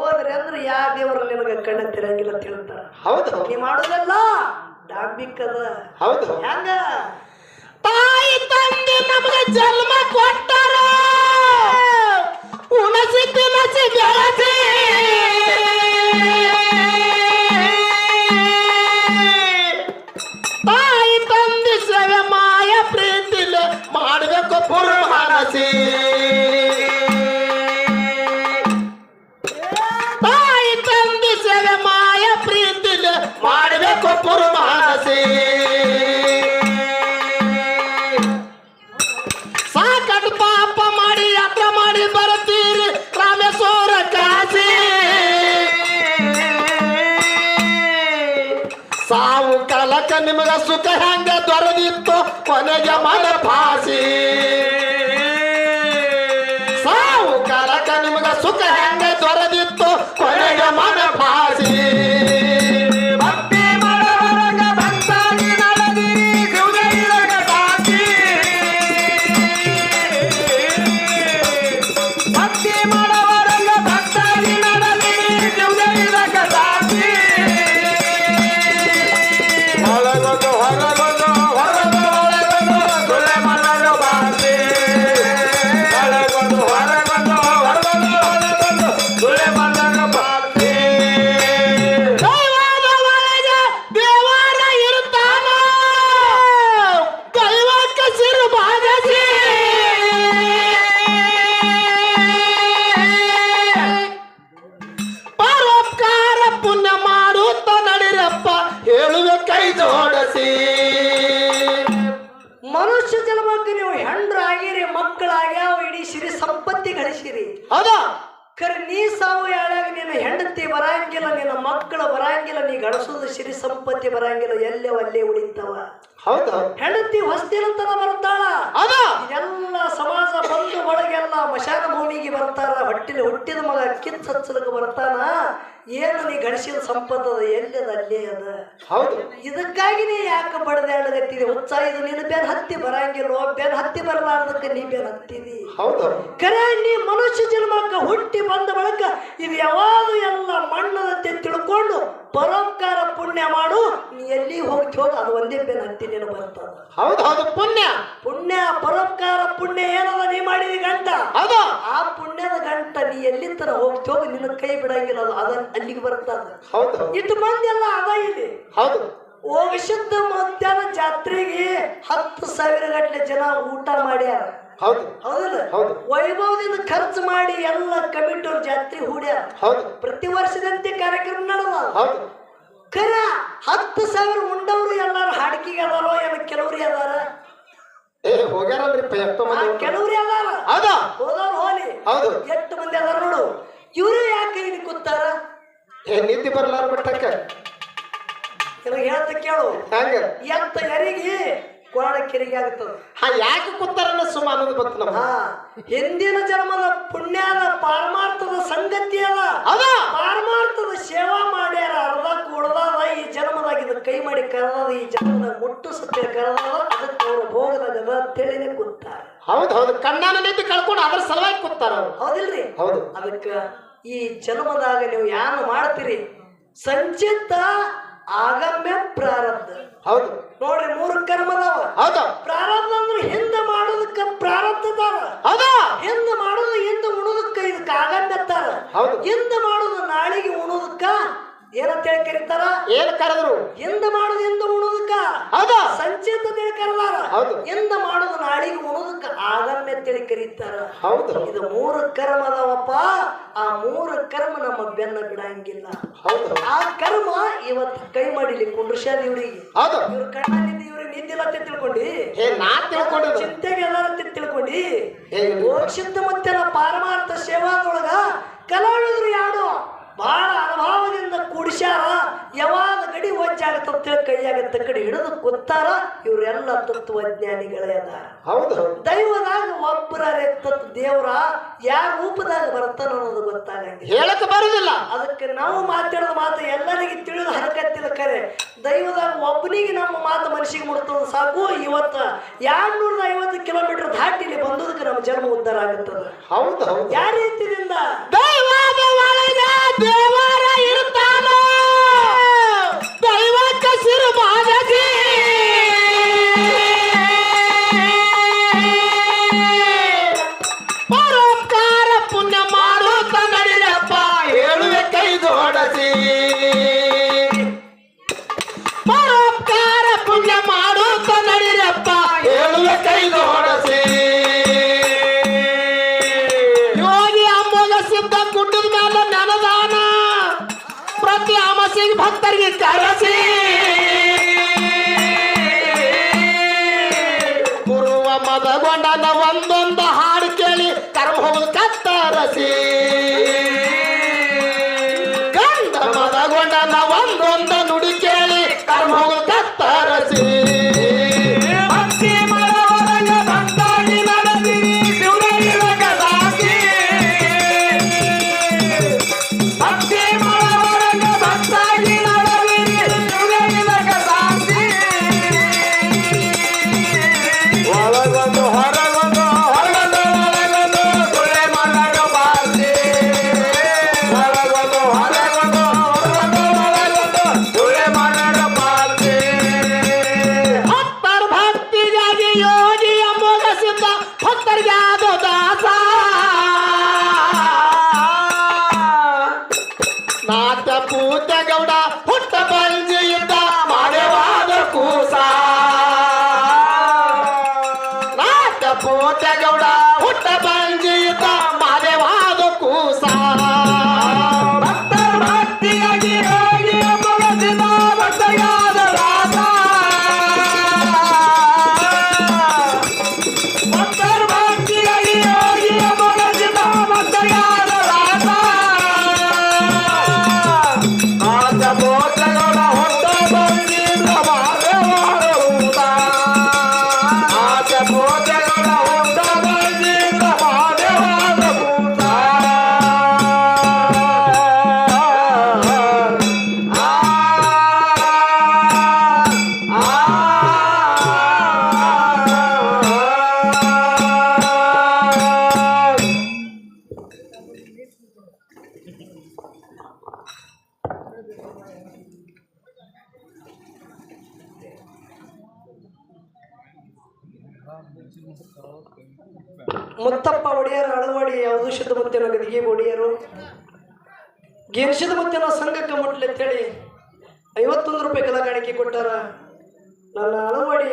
ಹೋದ್ರೆ ಅಂದ್ರೆ ಯಾ ದೇವರು ನಿನಗೆ ಕಣ್ಣ ತಿರಂಗಿಲ್ಲ ತಿಳ್ತಾರ ಹೌದು. ನೀ ಮಾಡೋದಲ್ಲ? ಡಾಂಬಿಕ್ಕದ ಹೌದು. ಹೆಂಗ? ತಾಯಿ ತಂದೆ ನಮಗೆ ಜನ್ಮ ಕೊಟ್ಟಾರ. ಉಣಸಿ ತಿನಸಿ ಬೆಳಸಿ ಮಾಡಬೇಕು ಪುರಮಾನಸಿ ಸಾಕಟ್ ಪಾಪ ಮಾಡಿ ಯಾತ್ರ ಮಾಡಿ ಬರುತ್ತೀರಿ ರಾಮೇಶ್ವರ ಕಾಶಿ. ಸಾವು ಕಾಲಕ್ಕ ನಿಮಗ ಸುಖ ಹೆಂಗ ದೊರೆದಿತ್ತು, ಕೊನೆಗೆ ಮನ ಭಾಸಿ ಹೌದಾ? ಕರೆ, ನೀ ಸಾವು ಯಾಳಾಗ ನಿನ್ನ ಹೆಂಡತಿ ಬರಂಗಿಲ್ಲ, ನಿನ್ನ ಮಕ್ಕಳು ಬರಂಗಿಲ್ಲ, ನೀ ಗಳಿಸೋದು ಸಿರಿ ಸಂಪತ್ತಿ ಬರಂಗಿಲ್ಲ, ಎಲ್ಲೇ ಅಲ್ಲೇ ಉಳಿತಾವ? ಹೌದಾ. ಹೆಂಡತಿ ಹೊಸ್ತಿರಂತನ ಬರ್ತಾಳ ಎಲ್ಲ ಸಮಾಜ ಬಂದು ಒಳಗೆಲ್ಲ ಮಶಾನ ಭೂಮಿಗೆ ಬರ್ತಾರ. ಹೊಟ್ಟಿನ ಹುಟ್ಟಿದ ಮಗ ಕಿತ್ ಹಚ್ಚಲಕ್ಕೆ ಬರ್ತಾನ. ಏನು ನೀ ಗಳಿಸಿದ ಸಂಪತ್ತದ ಅದ? ಅಲ್ಲಿ ಅದ. ಹೌದು. ಇದಕ್ಕಾಗಿ ನೀ ಯಾಕೆ ಬಡದಾಡಗತ್ತಿದೆ ಉತ್ಸಾಹ ಇದು ನಿನ್ನ ಬೆನ್ ಹತ್ತಿ ಬರಂಗಿಲ್ಲ? ಬೆನ್ ಹತ್ತಿ ಬರಲಾರ್ದಕ್ಕೆ ನೀ ಬೆನ್ ಹತ್ತಿದಿ ಹೌದು. ಕರೆ ನೀ ಮನುಷ್ಯ ಜನ್ಮಕ್ಕ ಹುಟ್ಟಿ ಬಂದ ಬಳಕ ಇದು ಯಾವಾಗ ಎಲ್ಲ ಮಣ್ಣದಂತೆ ತಿಳ್ಕೊಂಡು ಪರೋಪಕಾರ ಪುಣ್ಯ ಮಾಡು. ನೀ ಎಲ್ಲಿ ಹೋಗಿ ಹೋಗಿ ಅದು ಒಂದೇ ಬೆನ್ ಹತ್ತಿ ನೀನು ಬರ್ತದ ಹೌದು ಹೌದು ಪುಣ್ಯ. ಪುಣ್ಯ ಪರೋಪಕಾರ ಪುಣ್ಯ ಏನದ ನೀ ಮಾಡಿದ ಗಂಟ? ಹೌದು. ಆ ಪುಣ್ಯದ ಗಂಟ ನೀ ಎಲ್ಲಿ ತರ ಹೋಗಿ ನಿನ್ನ ಕೈ ಬಿಡಂಗಿಲ್ಲ ಅದು ಅದ ಅಲ್ಲಿಗೆ ಬರ್ತದ. ಹೌದು. ಇಟ್ಟು ಮಂದಿ ಎಲ್ಲ ಅದ ಇಲ್ಲಿ. ಹೌದು. ಓ ಶುದ್ಧ ಮಧ್ಯಾಹ್ನ ಜಾತ್ರೆಗೆ ಹತ್ತು ಸಾವಿರ ಗಟ್ಟಲೆ ಜನ ಊಟ ಮಾಡ್ಯಾರ. ಹೌದು. ಹೌದಲ್ಲ? ಹೌದು. ವೈಭವದಿಂದ ಖರ್ಚು ಮಾಡಿ ಎಲ್ಲ ಕಮಿಟರ್ ಜಾತ್ರೆ ಹೂಡ್ಯಾರ. ಹೌದು. ಪ್ರತಿ ವರ್ಷದಂತೆ ಕಾರ್ಯಕ್ರಮ ನಡೆದ. ಹೌದು. ಖರ ಹತ್ತು ಸಾವಿರ ಉಂಡವರು ಎಲ್ಲಾರು ಹಾಡಿಕೆಗೆ ಅದಾರೋ ಏನ ಕೆಲವ್ರಿ ಅದಾರ? ಏ ಹೋಗ್ಯಾರಲ್ರಿಪ್ಪ ಎಷ್ಟು ಮಂದಿ? ಕೆಲವ್ರಿ ಅದಾರ. ಹೌದಾ? ಹೋದವ್ರು ಹೋಲಿ. ಹೌದು. ಎಷ್ಟು ಮಂದಿ ಅದಾರ ನೋಡು. ಇವರು ಯಾಕೆ ಇಲ್ಲಿ ಕೂತಾರ? ಏ ನಿದ್ದೆ ಬರ್ಲಾರ ಬಿಟ್ಟಕ್ಕ. ನಿನಗೆ ಹೇಳ್ತ ಕೇಳು. ಹಂಗ. ಎತ್ತ ಎರಿಗೆ ಕೋಣ ಕಿರಿಗೆ ಆಗ್ತದ ಹಾ ಯಾಕೆ ಕೂತಾರನ್ನ ಸುಮ್ಮ ಅನ್ನೋದು ಗೊತ್ತು ನಮ್ಮ ಹಾ ಹಿಂದಿನ ಜನ್ಮದ ಪುಣ್ಯದ ಪಾರಮಾರ್ಥದ ಸಂಗತಿ ಅದ ಹೌದಾ? ಪಾರಮಾರ್ಥದ ಸೇವಾ ಮಾಡ್ಯಾರ ಅರ್ಧ ಕುಡ್ದಾದ ಈ ಜನ್ಮದಾಗ ಇದನ್ನ ಕೈ ಮಾಡಿ ಕರೆದ ಈ ಜನ್ಮದಾಗ ಮುಟ್ಟು ಸತ್ಯ ಕರದ ಅದಕ್ಕೆ ಭೋಗದ ಭೋಗದಾಗ ತಿಳಿನೇ ಕೂತಾರ. ಹೌದು ಹೌದು. ಕಣ್ಣಾನ ಕಳ್ಕೊಂಡು ಅದ್ರ ಸಲುವಾಗಿ ಕೂತಾರ ಅವ್ರು. ಹೌದಿಲ್ರಿ? ಹೌದು. ಅದಕ್ಕ ಈ ಜನ್ಮದಾಗ ನೀವು ಯಾರು ಮಾಡ್ತೀರಿ? ಸಂಚಿತ ಆಗಮ್ಯ ಪ್ರಾರಬ್ಧ ಹೌದು. ನೋಡ್ರಿ ಮೂರು ಕರ್ಮ ಅದಾವ ಹೌದು. ಪ್ರಾರಬ್ಧ ಅಂದ್ರೆ ಹಿಂದ ಮಾಡೋದಕ್ಕ ಪ್ರಾರಬ್ಧ ಅದಾವ ಹೌದು. ಹಿಂದ ಮಾಡೋದು ಹಿಂದ ಉಣೋದಕ್ಕ ಇದಕ್ಕ ಆಗಮ್ಯ ಹೌದು. ಹಿಂದ ಮಾಡೋದು ನಾಳಿಗೆ ಉಣೋದಕ್ಕ ಏನಂತ ಹೇಳಿ ಕರೀತಾರ ಏನ್ ಕರೆದ್ರು? ಹಿಂದ ಮಾಡುದು ಹಿಂದ ಉಣುದಕ್ಕ ಹೌದ? ಸಂಚೇತ ತಿಳಿ ಕರೆದಾರ. ಹೌದು. ಹಿಂದ ಮಾಡುದು ನಾಳಿಗೆ ಉಣುದಕ್ಕ ಆಗಮ್ಯ ತಿಳಿ ಕರೀತಾರ. ಹೌದು. ಇದು ಮೂರು ಕರ್ಮ ಅದಾವಪ್ಪ. ಆ ಮೂರು ಕರ್ಮ ನಮ್ಮ ಬೆನ್ನ ಬಿಡಂಗಿಲ್ಲ. ಹೌದು. ಆ ಕರ್ಮ ಇವತ್ತು ಕೈ ಮಾಡಿಲಿ ಕುಂಡ್ರಶಾದ ಇವ್ರಿಗೆ. ಹೌದು. ಇವ್ರ ಕಣ್ಣಲ್ಲಿ ಇವ್ರಿಗೆ ನಿಂದಿಲ್ಲ ಅಂತ ತಿಳ್ಕೊಂಡಿ. ನಾ ತಿಳ್ಕೊಂಡು ಚಿಂತೆಗೆ ಎಲ್ಲಾರ ಅಂತ ತಿಳ್ಕೊಂಡಿ. ಮೋಕ್ಷದ ಮತ್ತೆ ಪಾರಮಾರ್ಥ ಸೇವಾದೊಳಗ ಕಲಾವಿದ್ರು ಯಾರು? ಬಹಳ ಮನುಷ್ಯ ಯಾವಾಗ ಗಡಿ ಒಜ್ಜಾಗತ್ತ ಕೈಯಾಗತ್ತ ಕಡೆ ಹಿಡಿದು ಕೂತಾರ ಇವರೆಲ್ಲ ತತ್ವಜ್ಞಾನಿಗಳೇ ಅದಾರ ಹೌದು. ದೈವದಾಗ ಒಬ್ಬರ ದೇವರ ಯಾವ ರೂಪದಾಗ ಬರ್ತಾನ ಅನ್ನೋದು ಗೊತ್ತಾಗ ಹೇಳಕ್ ಬರುದಿಲ್ಲ. ಅದಕ್ಕೆ ನಾವು ಮಾತಾಡೋದು ಮಾತು ಎಲ್ಲರಿಗೆ ತಿಳಿದು ಹರಕತ್ತಿಲ್ಲ ಕರೆ ದೈವದಾಗ ಒಬ್ಬನಿಗೆ ನಮ್ಮ ಮಾತು ಮನುಷ್ಯಗೆ ಮುಡ್ತದ ಸಾಕು ಇವತ್ತ ಎರಡ್ನೂರ ಐವತ್ತು ಕಿಲೋಮೀಟರ್ ದಾಟಿ ಇಲ್ಲಿ ಬಂದದಕ್ಕೆ ನಮ್ಮ ಜನ್ಮ ಉದ್ಧಾರ ಆಗುತ್ತದೆ ಹೌದು ಯಾವ ರೀತಿಯಿಂದ ದೇವ ಈ ಭಕ್ತರಿಗೆ ಕರೆಸಿ. ಗುರುವ ಮದಗೊಂಡನ ಒಂದೊಂದು ಹಾಡು ಕೇಳಿ ಕರ್ಮ ಹೋಗುದು ಕತ್ತರಸಿ. పడిగాదో దాసా నాట పూత గౌడ పుట్ట పంజయుత మాడవాద కూసా. నాట పూత గౌడ పుట్ట పంజయు ಮುತ್ತಪ್ಪ ಒಡೆಯರ ಅಳವಾಡಿ ಯಾವುದು? ಸಿದ್ಧಮುತ್ತಿನ ಗದಿಗೆ ಒಡೆಯರು? ಗೀರ್ಷದ ಮುತ್ತಿನ ಸಂಘಕ್ಕೆ ಮುಟ್ಲಿ ಅಂತೇಳಿ ಐವತ್ತೊಂದು ರೂಪಾಯಿ ಕಲಾಕಾಣಿಕೆ ಕೊಟ್ಟಾರ. ನನ್ನ ಅಳವಾಡಿ